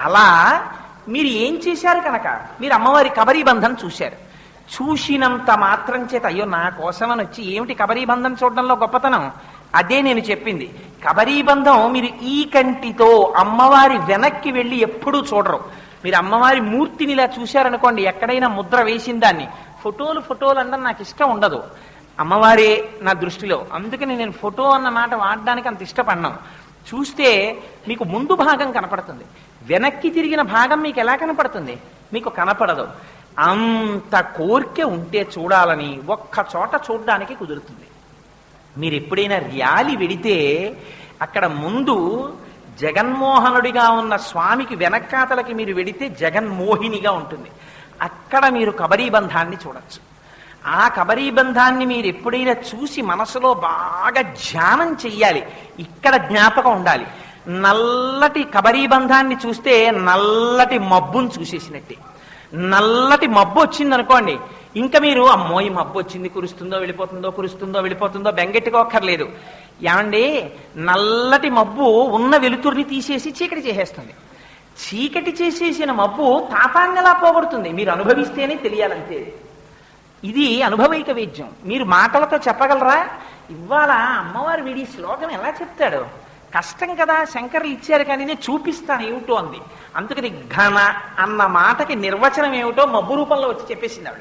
అలా మీరు ఏం చేశారు కనుక? మీరు అమ్మవారి కబరీ బంధం చూశారు. చూసినంత మాత్రం చేత అయ్యో నా కోసమని వచ్చి ఏమిటి కబరీ బంధం చూడడంలో గొప్పతనం? అదే నేను చెప్పింది. కబరీ బంధం మీరు ఈ కంటితో అమ్మవారి వెనక్కి వెళ్ళి ఎప్పుడూ చూడరు. మీరు అమ్మవారి మూర్తిని ఇలా చూశారనుకోండి ఎక్కడైనా ముద్ర వేసిన దాన్ని. ఫోటోలు ఫోటోలు అనడం నాకు ఇష్టం ఉండదు. అమ్మవారే నా దృష్టిలో. అందుకని నేను ఫోటో అన్న మాట వాడడానికి అంత ఇష్టపడ్డాను చూస్తే మీకు ముందు భాగం కనపడుతుంది. వెనక్కి తిరిగిన భాగం మీకు ఎలా కనపడుతుంది? మీకు కనపడదు. అంత కోరిక ఉంటే చూడాలని ఒక్క చోట చూడడానికి కుదురుతుంది. మీరు ఎప్పుడైనా ర్యాలి వెడితే అక్కడ ముందు జగన్మోహనుడిగా ఉన్న స్వామికి వెనక్కాతలకి మీరు వెడితే జగన్మోహినిగా ఉంటుంది. అక్కడ మీరు కబరీ బంధాన్ని చూడొచ్చు. ఆ కబరీ బంధాన్ని మీరు ఎప్పుడైనా చూసి మనసులో బాగా ధ్యానం చెయ్యాలి. ఇక్కడ జ్ఞాపకం ఉండాలి. నల్లటి కబరీ బంధాన్ని చూస్తే నల్లటి మబ్బును చూసేసినట్టే. నల్లటి మబ్బు వచ్చింది అనుకోండి ఇంకా మీరు అమ్మో ఈ మబ్బు వచ్చింది కురుస్తుందో వెళ్ళిపోతుందో కురుస్తుందో వెళ్ళిపోతుందో బెంగెట్టుకోక్కర్లేదు. ఏమండి నల్లటి మబ్బు ఉన్న వెలుతురిని తీసేసి చీకటి చేసేస్తుంది. చీకటి చేసేసిన మబ్బు తాపాన్ని పోగొడుతుంది. మీరు అనుభవిస్తేనే తెలియాలంతే. ఇది అనుభవైక వేద్యం మీరు మాటలతో చెప్పగలరా? ఇవాళ అమ్మవారు వీడి శ్లోకం ఎలా చెప్తాడు? కష్టం కదా శంకర్లు ఇచ్చారు కానీ నేను చూపిస్తాను ఏమిటో అంది. అందుకని ఘన అన్న మాటకి నిర్వచనం ఏమిటో మబ్బు రూపంలో వచ్చి చెప్పేసింది ఆవిడ.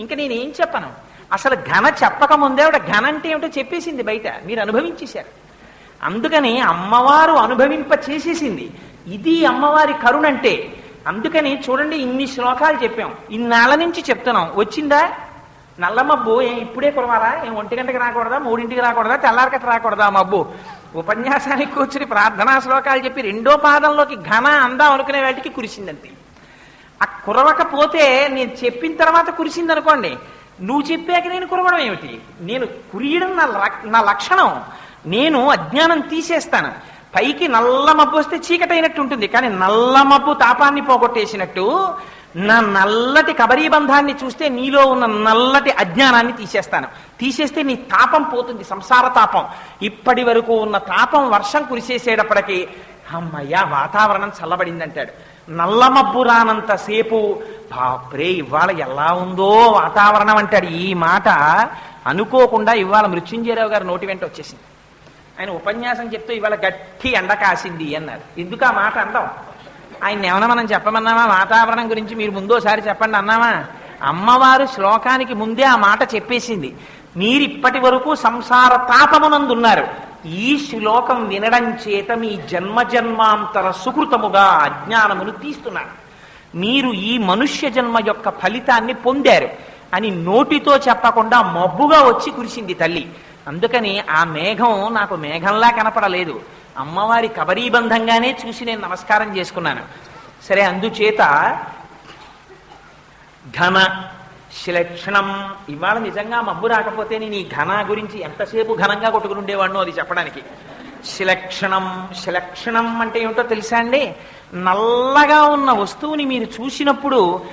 ఇంకా నేను ఏం చెప్పను? అసలు ఘన చెప్పకముందే ఆవిడ ఘన అంటే ఏమిటో చెప్పేసింది బయట. మీరు అనుభవించేశారు. అందుకని అమ్మవారు అనుభవింప చేసేసింది. ఇది అమ్మవారి కరుణంటే. అందుకని చూడండి ఇన్ని శ్లోకాలు చెప్పాం. ఇన్నాళ్ళ నుంచి చెప్తున్నాం. వచ్చిందా? నల్ల మబ్బు ఏం ఇప్పుడే కురవాలా? ఏం ఒంటి గంటకి రాకూడదా? మూడింటికి రాకూడదా? తెల్లారకట రాకూడదా మబ్బు? ఉపన్యాసానికి కూర్చుని ప్రార్థనా శ్లోకాలు చెప్పి రెండో పాదంలోకి ఘన అందాం అనుకునే వాటికి కురిసిందంతే. ఆ కురవకపోతే నేను చెప్పిన తర్వాత కురిసింది అనుకోండి నువ్వు చెప్పాక నేను కురవడం ఏమిటి? నేను కురియడం నా నా లక్షణం. నేను అజ్ఞానం తీసేస్తాను. పైకి నల్ల మబ్బు వస్తే చీకటైనట్టు ఉంటుంది కానీ నల్ల మబ్బు తాపాన్ని పోగొట్టేసినట్టు నా నల్లటి కబరీబంధాన్ని చూస్తే నీలో ఉన్న నల్లటి అజ్ఞానాన్ని తీసేస్తాను. తీసేస్తే నీ తాపం పోతుంది సంసార తాపం. ఇప్పటి వరకు ఉన్న తాపం వర్షం కురిసేసేటప్పటికీ అమ్మయ్యా వాతావరణం చల్లబడింది అంటాడు నల్లమబ్బు రానంతసేపు బాప్రే ఇవాళ ఎలా ఉందో వాతావరణం అంటాడు. ఈ మాట అనుకోకుండా ఇవాళ మృత్యుంజయరావు గారు నోటి వెంట వచ్చేసింది. ఆయన ఉపన్యాసం చెప్తూ ఇవాళ గట్టి ఎండ కాసింది అన్నారు. ఎందుకు ఆ మాట అందాం? ఆయన ఏమైనా మనం చెప్పమన్నామా? వాతావరణం గురించి మీరు ముందోసారి చెప్పండి అన్నామా? అమ్మవారు శ్లోకానికి ముందే ఆ మాట చెప్పేసింది. మీరు ఇప్పటి వరకు సంసార తాపమునందున్నారు. ఈ శ్లోకం వినడం చేత మీ జన్మ జన్మాంతర సుకృతముగా అజ్ఞానమును తీస్తున్నారు. మీరు ఈ మనుష్య జన్మ యొక్క ఫలితాన్ని పొందారు అని నోటితో చెప్పకుండా మబ్బుగా వచ్చి కురిసింది తల్లి. అందుకని ఆ మేఘం నాకు మేఘంలా కనపడలేదు. అమ్మవారి కబరీబంధంగానే చూసి నేను నమస్కారం చేసుకున్నాను. సరే అందుచేత ఘన శ్లక్షణం. ఇవాళ నిజంగా మబ్బు రాకపోతే నేను ఈ ఘన గురించి ఎంతసేపు ఘనంగా కొట్టుకుని ఉండేవాడినో అది చెప్పడానికి. శ్లక్షణం శ్లక్షణం అంటే ఏమిటో తెలుసా అండి? నల్లగా ఉన్న వస్తువుని మీరు చూసినప్పుడు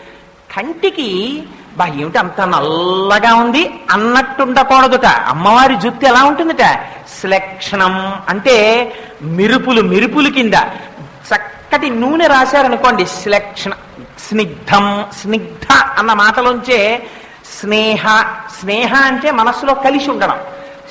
కంటికి బా ఏమిటి అంత నల్లగా ఉంది? అన్నట్టు ఉండకూడదుట అమ్మవారి జుత్తు ఎలా ఉంటుందిట? శ్లక్షణం. అంటే మిరుపులు మిరుపులు కింద. చక్కటి నూనె రాశారనుకోండి శ్లక్షణ స్నిగ్ధం స్నిగ్ధ అన్న మాటలోంచే స్నేహ స్నేహ అంటే మనస్సులో కలిసి ఉండడం.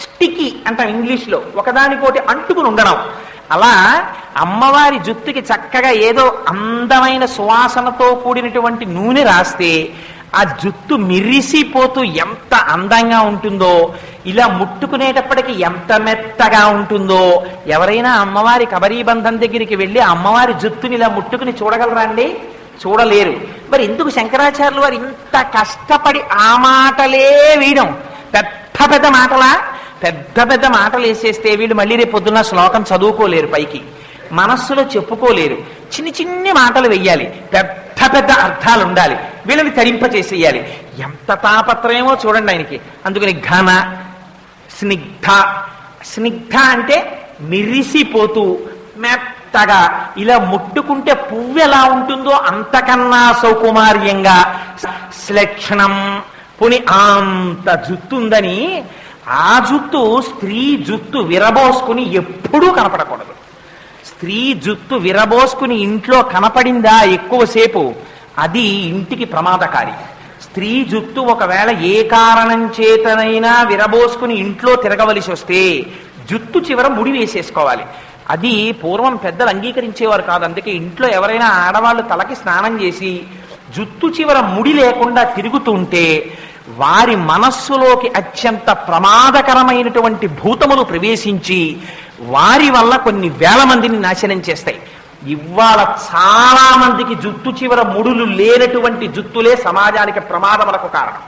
స్టికి అంటాం ఇంగ్లీష్లో. ఒకదానికోటి అంటుకుని ఉండడం. అలా అమ్మవారి జుత్తుకి చక్కగా ఏదో అందమైన సువాసనతో కూడినటువంటి నూనె రాస్తే ఆ జుత్తు మిరిసిపోతూ ఎంత అందంగా ఉంటుందో ఇలా ముట్టుకునేటప్పటికి ఎంత మెత్తగా ఉంటుందో. ఎవరైనా అమ్మవారి కబరీబంధం దగ్గరికి వెళ్ళి అమ్మవారి జుత్తుని ఇలా ముట్టుకుని చూడగలరా అండి? చూడలేరు. మరి ఎందుకు శంకరాచార్యులు వారు ఇంత కష్టపడి ఆ మాటలే వేయడం పెద్ద పెద్ద మాటలా? పెద్ద పెద్ద మాటలు వేసేస్తే వీళ్ళు మళ్ళీ రేపు పొద్దున్న శ్లోకం చదువుకోలేరు పైకి. మనస్సులో చెప్పుకోలేరు. చిన్ని చిన్ని మాటలు వెయ్యాలి. పెద్ద పెద్ద అర్థాలు ఉండాలి వీళ్ళని తరింపచేసేయాలి. ఎంత తాపత్రయమో చూడండి ఆయనకి. అందుకని ఘన స్నిగ్ధ. స్నిగ్ధ అంటే మిరిసిపోతూ మెత్తగా ఇలా ముట్టుకుంటే పువ్వు ఎలా ఉంటుందో అంతకన్నా సౌకుమార్యంగా. శ్లక్షణం పుని అంత జుత్తుందని ఆ జుత్తు స్త్రీ జుత్తు విరబోసుకుని ఎప్పుడూ కనపడకూడదు. స్త్రీ జుత్తు విరబోసుకుని ఇంట్లో కనపడిందా ఎక్కువసేపు? అది ఇంటికి ప్రమాదకారి. స్త్రీ జుత్తు ఒకవేళ ఏ కారణం చేతనైనా విరబోసుకుని ఇంట్లో తిరగవలసి వస్తే జుత్తు చివర ముడి వేసేసుకోవాలి. అది పూర్వం పెద్దలు అంగీకరించేవారు కాదు. అందుకే ఇంట్లో ఎవరైనా ఆడవాళ్ళు తలకి స్నానం చేసి జుత్తు చివర ముడి లేకుండా తిరుగుతుంటే వారి మనస్సులోకి అత్యంత ప్రమాదకరమైనటువంటి భూతములు ప్రవేశించి వారి వల్ల కొన్ని వేల మందిని నాశనం చేస్తాయి. ఇవాళ చాలా మందికి జుత్తు చివర ముడులు లేనటువంటి జుత్తులే సమాజానికి ప్రమాదములకు కారణం.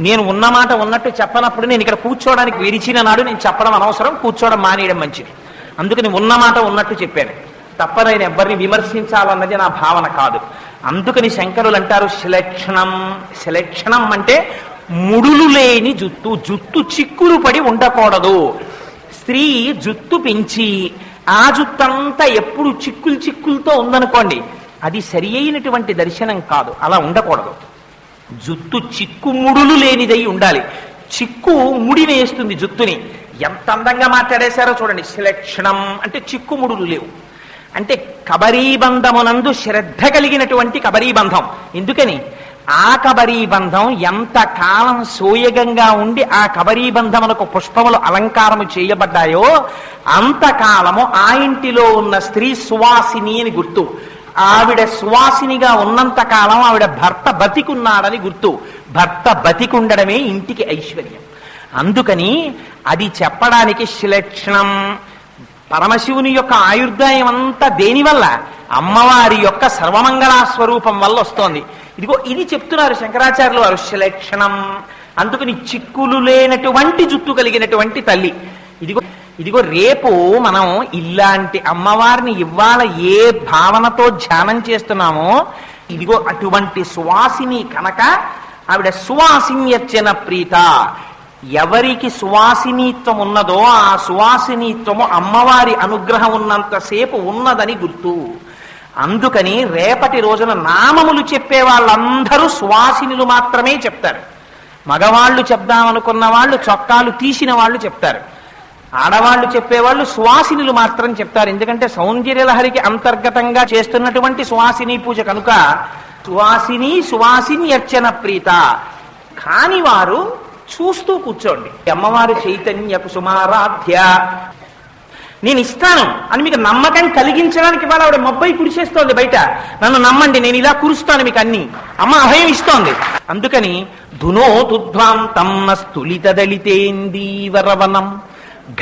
నేను ఉన్నమాట ఉన్నట్టు చెప్పనప్పుడు నేను ఇక్కడ కూర్చోవడానికి విరిచిన నాడు నేను చెప్పడం అనవసరం కూర్చోవడం మానేయడం మంచిది. అందుకని ఉన్నమాట ఉన్నట్టు చెప్పాను. తప్పదైన ఎవరిని విమర్శించాలన్నది నా భావన కాదు. అందుకని శంకరులు అంటారు శిలక్షణం శిలక్షణం అంటే ముడులు లేని జుత్తు జుత్తు చిక్కులు పడి ఉండకూడదు. స్త్రీ జుత్తు పెంచి ఆ జుత్తంతా ఎప్పుడు చిక్కులు చిక్కులతో ఉందనుకోండి అది సరి అయినటువంటి దర్శనం కాదు అలా ఉండకూడదు. జుత్తు చిక్కు ముడులు లేనిదై ఉండాలి. చిక్కు ముడి వేస్తుంది జుత్తుని. ఎంత అందంగా మాట్లాడేశారో చూడండి శిలక్షణం అంటే చిక్కు ముడులు లేవు. అంటే కబరీబంధమునందు శ్రద్ధ కలిగినటువంటి కబరీబంధం ఎందుకని? ఆ కబరీబంధం ఎంత కాలం సోయగంగా ఉండి ఆ కబరీబంధమునకు పుష్పములు అలంకారము చేయబడ్డాయో అంతకాలము ఆ ఇంటిలో ఉన్న స్త్రీ సువాసిని అని గుర్తు. ఆవిడ సువాసినిగా ఉన్నంత కాలం ఆవిడ భర్త బతికున్నాడని గుర్తు. భర్త బతికుండడమే ఇంటికి ఐశ్వర్యం. అందుకని అది చెప్పడానికి శ్లక్షణం. పరమశివుని యొక్క ఆయుర్దాయం అంతా దేనివల్ల? అమ్మవారి యొక్క సర్వమంగళా స్వరూపం వల్ల వస్తోంది. ఇదిగో ఇది చెప్తున్నారు శంకరాచార్యులు వారు లక్షణం అందుకని చిక్కులు లేనటువంటి జుట్టు కలిగినటువంటి తల్లి. ఇదిగో ఇదిగో రేపు మనం ఇలాంటి అమ్మవారిని ఇవాళ ఏ భావనతో ధ్యానం చేస్తున్నామో ఇదిగో అటువంటి సువాసిని కనుక ఆవిడ సువాసిన్యర్చన ప్రీత. ఎవరికి సువాసినీత్వం ఉన్నదో ఆ సువాసినీత్వము అమ్మవారి అనుగ్రహం ఉన్నంతసేపు ఉన్నదని గుర్తు. అందుకని రేపటి రోజున నామములు చెప్పే వాళ్ళందరూ సువాసినులు మాత్రమే చెప్తారు. మగవాళ్ళు చెప్దామనుకున్న వాళ్ళు చొక్కాలు తీసిన వాళ్ళు చెప్తారు. ఆడవాళ్ళు చెప్పేవాళ్ళు సువాసినులు మాత్రం చెప్తారు. ఎందుకంటే సౌందర్యలహరికి అంతర్గతంగా చేస్తున్నటువంటి సువాసిని పూజ కనుక సువాసిని సువాసిని అర్చన ప్రీత. కాని వారు చూస్తూ కూర్చోండి. అమ్మవారు చైతన్య కుసుమారాధ్య నేను ఇస్తాను అని మీకు నమ్మకం కలిగించడానికి వాళ్ళ ఆవిడ మబ్బై కురిసేస్తోంది బయట. నన్ను నమ్మండి నేను ఇలా కురుస్తాను మీకు అన్ని. అమ్మ అభయం ఇస్తోంది. అందుకని ధునోతుధ్వాంతం స్థులిత దళితేందీవరవనం.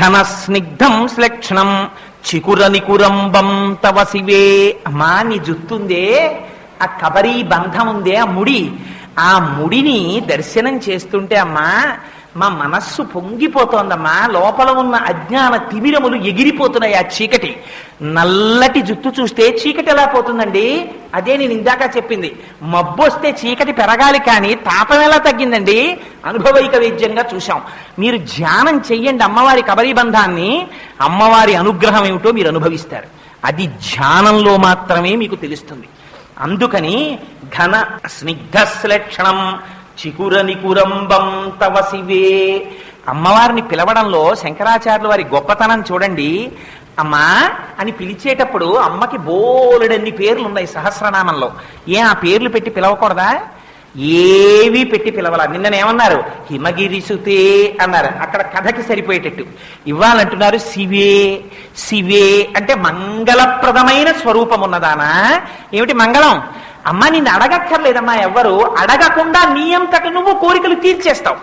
ఘన స్నిగ్ధం శ్లక్షణం చికుర నికురంబం తవ శివే. అమ్మా నీ జుత్తుందే ఆ కబరీ బంధం ఉందే ఆ ముడి. ఆ ముడిని దర్శనం చేస్తుంటే అమ్మా మా మనస్సు పొంగిపోతోందమ్మా. లోపల ఉన్న అజ్ఞాన తిమిరములు ఎగిరిపోతున్నాయి ఆ చీకటి. నల్లటి జుట్టు చూస్తే చీకటి ఎలా పోతుందండి? అదే నేను ఇందాక చెప్పింది. మబ్బు వస్తే చీకటి పెరగాలి కానీ తాపం ఎలా తగ్గిందండి? అనుభవైక వైద్యంగా చూశాం. మీరు ధ్యానం చెయ్యండి అమ్మవారి కబరీబంధాన్ని. అమ్మవారి అనుగ్రహం ఏమిటో మీరు అనుభవిస్తారు. అది ధ్యానంలో మాత్రమే మీకు తెలుస్తుంది. అందుకని ఘన స్నిగ్ధ చికురని చికుర తవ శివే. అమ్మవారిని పిలవడంలో శంకరాచార్యులు వారి గొప్పతనం చూడండి. అమ్మా అని పిలిచేటప్పుడు అమ్మకి బోలెడన్ని పేర్లు ఉన్నాయి సహస్రనామంలో. ఏ ఆ పేర్లు పెట్టి పిలవకూడదా? ఏవి పెట్టి పిలవాల. నిన్ననేమన్నారు హిమగిరి సుతే అన్నారు. అక్కడ కథకి సరిపోయేటట్టు. ఇవ్వాలంటున్నారు శివే శివే అంటే మంగళప్రదమైన స్వరూపం ఉన్నదానా ఏమిటి మంగళం? అమ్మ నిన్ను అడగక్కర్లేదమ్మా ఎవ్వరు. అడగకుండా నీ అంతట నువ్వు కోరికలు తీర్చేస్తావు.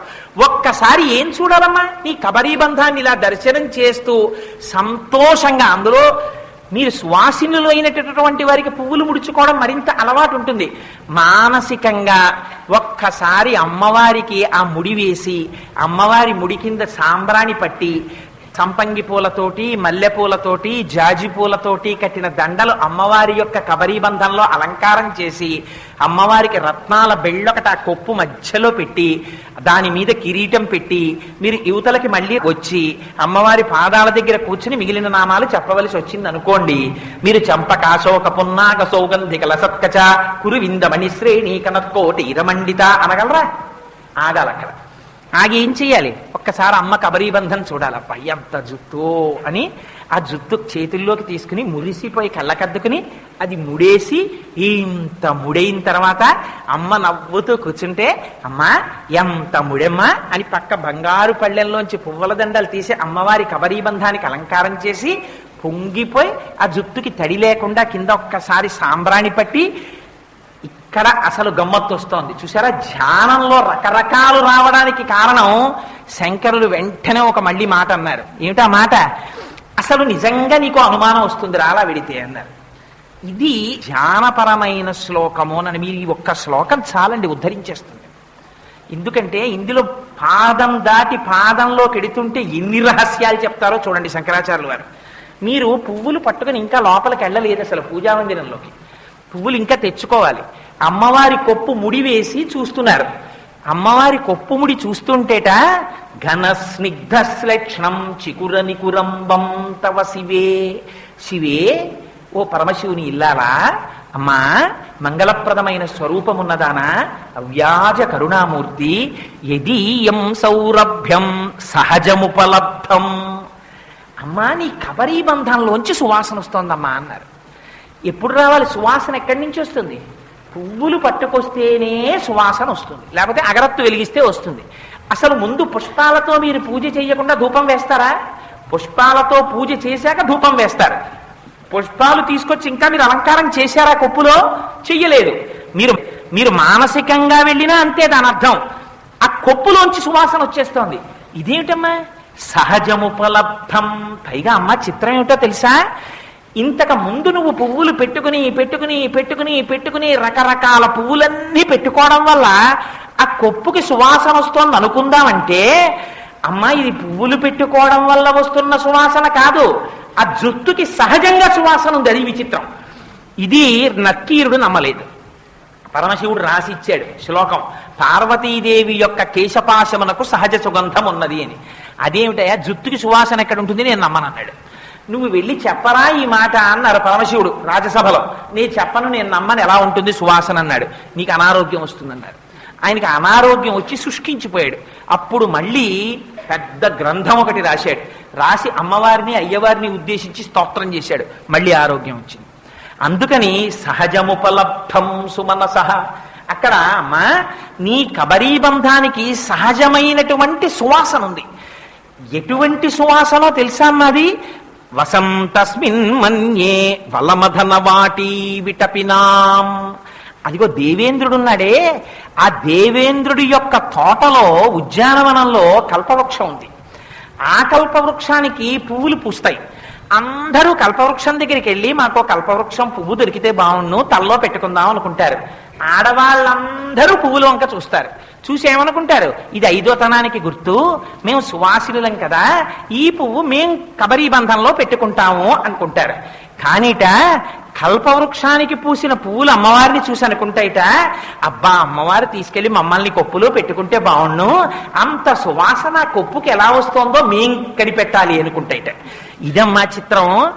ఒక్కసారి ఏం చూడాలమ్మా? నీ కబరీ బంధాన్ని ఇలా దర్శనం చేస్తూ సంతోషంగా అందులో మీరు సువాసినులు అయినటువంటి వారికి పువ్వులు ముడుచుకోవడం మరింత అలవాటు ఉంటుంది. మానసికంగా ఒక్కసారి అమ్మవారికి ఆ ముడి వేసి అమ్మవారి ముడి కింద సాంబ్రాణి పట్టి సంపంగి పూలతోటి మల్లె పూలతోటి జాజి పూలతోటి కట్టిన దండలు అమ్మవారి యొక్క కబరీబంధంలో అలంకారం చేసి అమ్మవారికి రత్నాల బెళ్ళొకటి ఆ కొప్పు మధ్యలో పెట్టి దాని మీద కిరీటం పెట్టి మీరు యువతలకి మళ్ళీ వచ్చి అమ్మవారి పాదాల దగ్గర కూర్చుని మిగిలిన నామాలు చెప్పవలసి వచ్చింది అనుకోండి మీరు చంపకాశోక పున్నాక సౌగంధిక లసత్కచ కురు విందమణి శ్రేణి కనత్కోటి ఇరమండిత అనగలరా? ఆగాలక్కడ. ఆగి ఏం చెయ్యాలి? ఒక్కసారి అమ్మ కబరీబంధం చూడాలప్ప ఎంత జుత్తు అని ఆ జుత్తు చేతుల్లోకి తీసుకుని మురిసిపోయి కళ్ళకద్దుకుని అది ముడేసి ఇంత ముడైన తర్వాత అమ్మ నవ్వుతూ కూర్చుంటే అమ్మా ఎంత ముడెమ్మా అని పక్క బంగారు పళ్ళెల్లోంచి పువ్వుల దండలు తీసి అమ్మవారి కబరీబంధానికి అలంకారం చేసి పొంగిపోయి ఆ జుట్టుకి తడి లేకుండా కింద ఒక్కసారి సాంబ్రాణి పట్టి ఇక్కడ అసలు గమ్మత్తు వస్తోంది. చూసారా ధ్యానంలో రకరకాలు రావడానికి కారణం శంకరులు వెంటనే ఒక మళ్ళీ మాట అన్నారు. ఏమిటా మాట? అసలు నిజంగా నీకు అనుమానం వస్తుంది రాలా విడితే అన్నారు. ఇది ధ్యానపరమైన శ్లోకము అని మీరు ఈ ఒక్క శ్లోకం చాలండి ఉద్ధరించేస్తుంది. ఎందుకంటే ఇందులో పాదం దాటి పాదంలో కెడుతుంటే ఎన్ని రహస్యాలు చెప్తారో చూడండి శంకరాచార్యులు వారు మీరు పువ్వులు పట్టుకుని ఇంకా లోపలికి వెళ్ళలేదు అసలు పూజా మందిరంలోకి. పువ్వులు ఇంకా తెచ్చుకోవాలి. అమ్మవారి కొప్పు ముడి వేసి చూస్తున్నారు. అమ్మవారి కొప్పు ముడి చూస్తుంటేట ఘన స్నిగ్ధశ్లక్షణం చికుర నికురంబం తవ శివే. శివే ఓ పరమశివుని ఇల్లాలా? అమ్మా మంగళప్రదమైన స్వరూపమున్నదానా? అవ్యాజ కరుణామూర్తి యదీయం సౌరభ్యం సహజముపలబ్ధం. అమ్మా నీ కబరీ బంధంలోంచి సువాసన వస్తోందమ్మా అన్నారు. ఎప్పుడు రావాలి? సువాసన ఎక్కడి నుంచి వస్తుంది? పువ్వులు పట్టుకొస్తేనే సువాసన వస్తుంది. లేకపోతే అగరత్తు వెలిగిస్తే వస్తుంది. అసలు ముందు పుష్పాలతో మీరు పూజ చేయకుండా ధూపం వేస్తారా? పుష్పాలతో పూజ చేశాక ధూపం వేస్తారు. పుష్పాలు తీసుకొచ్చి ఇంకా మీరు అలంకారం చేశారా కొప్పులో? చెయ్యలేదు. మీరు మీరు మానసికంగా వెళ్ళినా అంతే దాని అర్థం. ఆ కొప్పులోంచి సువాసన వచ్చేస్తోంది. ఇదేమిటమ్మా? సహజముపలబ్ధం. పైగా అమ్మ చిత్రం ఏమిటో తెలుసా? ఇంతకు ముందు నువ్వు పువ్వులు పెట్టుకుని పెట్టుకుని పెట్టుకుని పెట్టుకుని రకరకాల పువ్వులన్నీ పెట్టుకోవడం వల్ల ఆ కొప్పుకి సువాసన వస్తోంది అనుకుందామంటే అమ్మ ఇది పువ్వులు పెట్టుకోవడం వల్ల వస్తున్న సువాసన కాదు. ఆ జుత్తుకి సహజంగా సువాసన ఉంది అది విచిత్రం. ఇది నక్కీరుడు నమ్మలేదు. పరమశివుడు రాసి ఇచ్చాడు శ్లోకం పార్వతీదేవి యొక్క కేశపాశమునకు సహజ సుగంధం ఉన్నది అని. అదేమిటయా జుత్తుకి సువాసన ఎక్కడ ఉంటుంది నేను నమ్మనన్నాడు. నువ్వు వెళ్ళి చెప్పరా ఈ మాట అన్నారు పరమశివుడు రాజసభలో. నీ చెప్పను నేను నమ్మని ఎలా ఉంటుంది? సువాసన అన్నాడు. నీకు అనారోగ్యం వస్తుందన్నాడు. ఆయనకి అనారోగ్యం వచ్చి శుష్కించిపోయాడు. అప్పుడు మళ్ళీ పెద్ద గ్రంథం ఒకటి రాశాడు. రాసి అమ్మవారిని అయ్యవారిని ఉద్దేశించి స్తోత్రం చేశాడు. మళ్ళీ ఆరోగ్యం వచ్చింది. అందుకని సహజముపలబ్ధం సుమనస. అక్కడ అమ్మ నీ కబరీబంధానికి సహజమైనటువంటి సువాసన ఉంది. ఎటువంటి సువాసనో తెలుసా అన్నది వసంతస్మిన్ మన్యే వలమధన వాటి విటపినాం. అదిగో దేవేంద్రుడున్నాడే. ఆ దేవేంద్రుడి యొక్క తోటలో ఉద్యానవనంలో కల్పవృక్షం ఉంది. ఆ కల్పవృక్షానికి పువ్వులు పూస్తాయి. అందరూ కల్పవృక్షం దగ్గరికి వెళ్ళి మాకు కల్పవృక్షం పువ్వు దొరికితే బాగుండు తల్లో పెట్టుకుందాం అనుకుంటారు. ఆడవాళ్ళందరూ పువ్వులు వంక చూస్తారు. చూసి ఏమనుకుంటారు? ఇది ఐదోతనానికి గుర్తు మేము సువాసినులం కదా ఈ పువ్వు మేం కబరీ బంధంలో పెట్టుకుంటాము అనుకుంటారు. కానీట కల్పవృక్షానికి పూసిన పువ్వులు అమ్మవారిని చూసి అనుకుంటాయిట అబ్బా అమ్మవారు తీసుకెళ్ళి మమ్మల్ని కొప్పులో పెట్టుకుంటే బాగుండు అంత సువాసన కొప్పుకి ఎలా వస్తోందో మేం కనిపెట్టాలి అనుకుంటాయిట. ఇదమ్మా చిత్రం.